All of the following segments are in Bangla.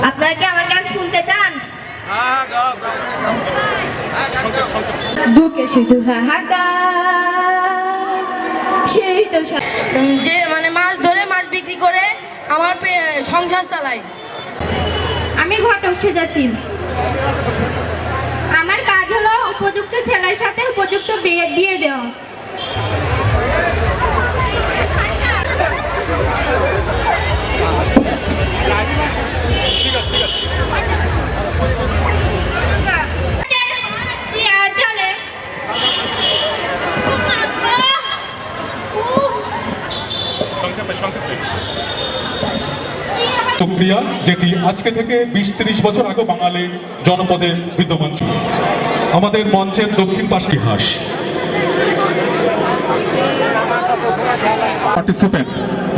আপনারা কি আমার গান শুনতে চান? হ্যাঁ বুকে শুধু সেই তো যে মানে মাছ ধরে মাছ বিক্রি করে আমার সংসার চালাই আমি ঘটক সেজাচ্ছি আমার কাজ হলো উপযুক্ত ছেলের সাথে উপযুক্ত বিয়ে বিয়ে দেওয়া। প্রক্রিয়া যেটি আজকে থেকে বিশ ত্রিশ বছর আগে বাঙালি জনপদে বিদ্যমান ছিল। আমাদের মঞ্চের দক্ষিণ পাশে ইতিহাস। পার্টিসিপেন্ট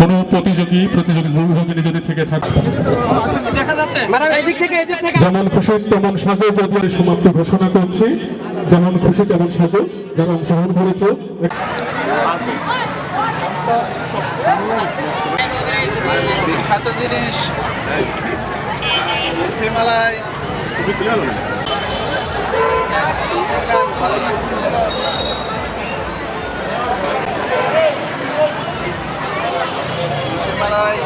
কোনো প্রতিযোগী প্রতিযোগী যদি থেকে যেমন খুশি তেমন সাজো যদি সমাপ্তি ঘোষণা করছি। যেমন খুশি তেমন সাজো যারা অংশগ্রহণ করেছে। বিখ্যাত জিনিস হিমালয় ভালো লাগতেছিল হিমালয়